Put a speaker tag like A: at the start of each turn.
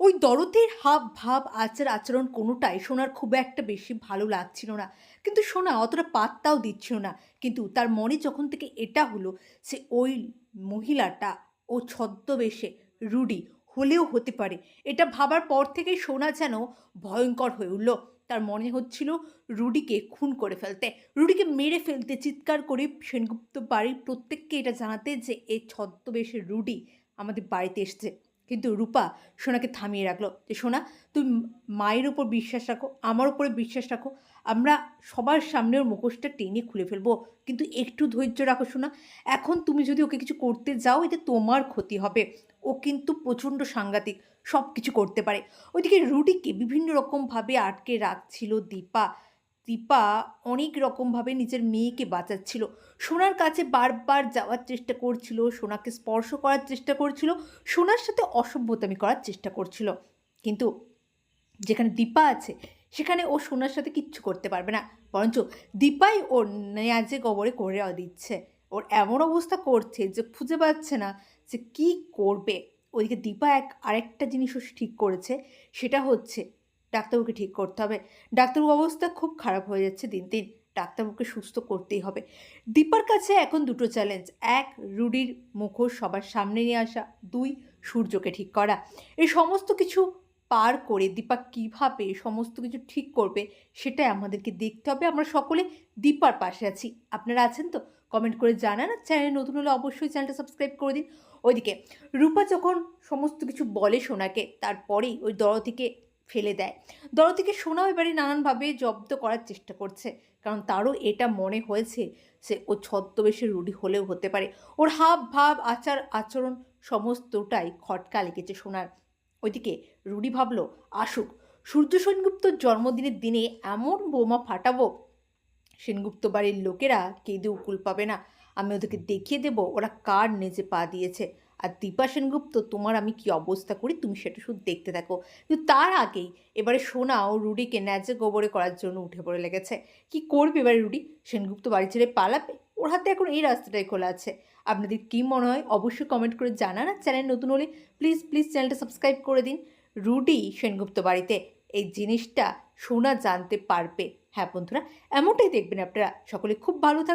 A: ওই দরদের হাব, ভাব, আচার, আচরণ কোনোটাই সোনার খুব একটা বেশি ভালো লাগছিল না। কিন্তু সোনা অতটা পাত্তাও দিচ্ছিল না। কিন্তু তার মনে যখন থেকে এটা হলো সে ওই মহিলাটা ও ছদ্মবেশে রুডি হলেও হতে পারে, এটা ভাবার পর থেকে সোনা যেন ভয়ঙ্কর হয়ে উঠল। তার মনে হচ্ছিল রুডিকে খুন করে ফেলতে। রুডিকে মেরে ফেলতে চিৎকার করে সেনগুপ্ত বাড়ির প্রত্যেককে এটা জানাতে যে এই ছদ্মবেশে রুডি আমাদের বাড়িতে এসছে। কিন্তু রূপা সোনাকে থামিয়ে রাখল যে, সোনা, তুমি মায়ের ওপর বিশ্বাস রাখো, আমার ওপরে বিশ্বাস রাখো। আমরা সবার সামনে ওর মুখোশটা টেনে খুলে ফেলব। কিন্তু একটু ধৈর্য রাখো, সোনা। এখন তুমি যদি ওকে কিছু করতে যাও, এতে তোমার ক্ষতি হবে। ও কিন্তু প্রচণ্ড সাংঘাতিক সব কিছু করতে পারে। ওইদিকে রুডিকে বিভিন্ন রকমভাবে আটকে রাখছিল দীপা। দীপা অনেক রকমভাবে নিজের মেয়েকে বাঁচাচ্ছিল। সোনার কাছে বারবার যাওয়ার চেষ্টা করছিল, সোনাকে স্পর্শ করার চেষ্টা করছিল, সোনার সাথে অসভ্যতামি করার চেষ্টা করছিল। কিন্তু যেখানে দীপা আছে, সেখানে ও সোনার সাথে কিচ্ছু করতে পারবে না। বরঞ্চ দীপাই ওর নেয়াজে কবরে করে দিচ্ছে। ওর এমন অবস্থা করছে যে খুঁজে পাচ্ছে না যে কি করবে। ওইদিকে দীপা এক আরেকটা জিনিসও ঠিক করেছে, সেটা হচ্ছে ডাক্তারবাবুকে ঠিক করতে হবে। ডাক্তারবাবু অবস্থা খুব খারাপ হয়ে যাচ্ছে দিন দিন। ডাক্তারবাবুকে সুস্থ করতেই হবে। দীপার কাছে এখন দুটো চ্যালেঞ্জ এক, রুডির মুখোশ সবার সামনে নিয়ে আসা। দুই, সূর্যকে ঠিক করা। এই সমস্ত কিছু পার করে দীপা কীভাবে সমস্ত কিছু ঠিক করবে সেটাই আমাদেরকে দেখতে হবে। আমরা সকলে দীপার পাশে আছি। আপনারা আছেন তো? কমেন্ট করে জানান। আর চ্যানেল নতুন হলে অবশ্যই চ্যানেলটা সাবস্ক্রাইব করে দিন। ওইদিকে রূপা যখন সমস্ত কিছু বলে সোনাকে, তারপরেই ওই দরতিকে ফেলে দেয়। দরতিকে সোনাও এবারে নানানভাবে জব্দ করার চেষ্টা করছে। কারণ তারও এটা মনে হয়েছে যে, ও ছদ্মবেশের রুডি হলেও হতে পারে। ওর হাব, ভাব, আচার, আচরণ সমস্তটাই খটকা লেগেছে সোনার। ওইদিকে রুডি ভাবলো, আসুক, সূর্য সেনগুপ্তর জন্মদিনের দিনে এমন বোমা ফাটাবো, সেনগুপ্ত বাড়ির লোকেরা কেঁদে উকুল পাবে না। আমি ওদেরকে দেখিয়ে দেবো ওরা কার নেজে পা দিয়েছে। আর দীপা সেনগুপ্ত, তোমার আমি কি অবস্থা করি? তুমি সেটা শুধু দেখতে থাকো। কিন্তু তার আগেই এবারে সোনা ও রুডিকে ন্যায্যে গোবরে করার জন্য উঠে পড়ে লেগেছে। কি করবে এবারে রুডি? সেনগুপ্ত বাড়ি ছেড়ে পালাবে? ওর হাতে এখন এই রাস্তাটাই খোলা আছে। আপনাদের কী মনে হয়? অবশ্যই কমেন্ট করে জানান। আর চ্যানেল নতুন হলে প্লিজ প্লিজ চ্যানেলটা সাবস্ক্রাইব করে দিন। রুডি সেনগুপ্ত বাড়িতে এই জিনিসটা সোনা জানতে পারবে। হ্যাঁ বন্ধুরা, এমনটাই দেখবেন আপনারা। সকলে খুব ভালো থাকবেন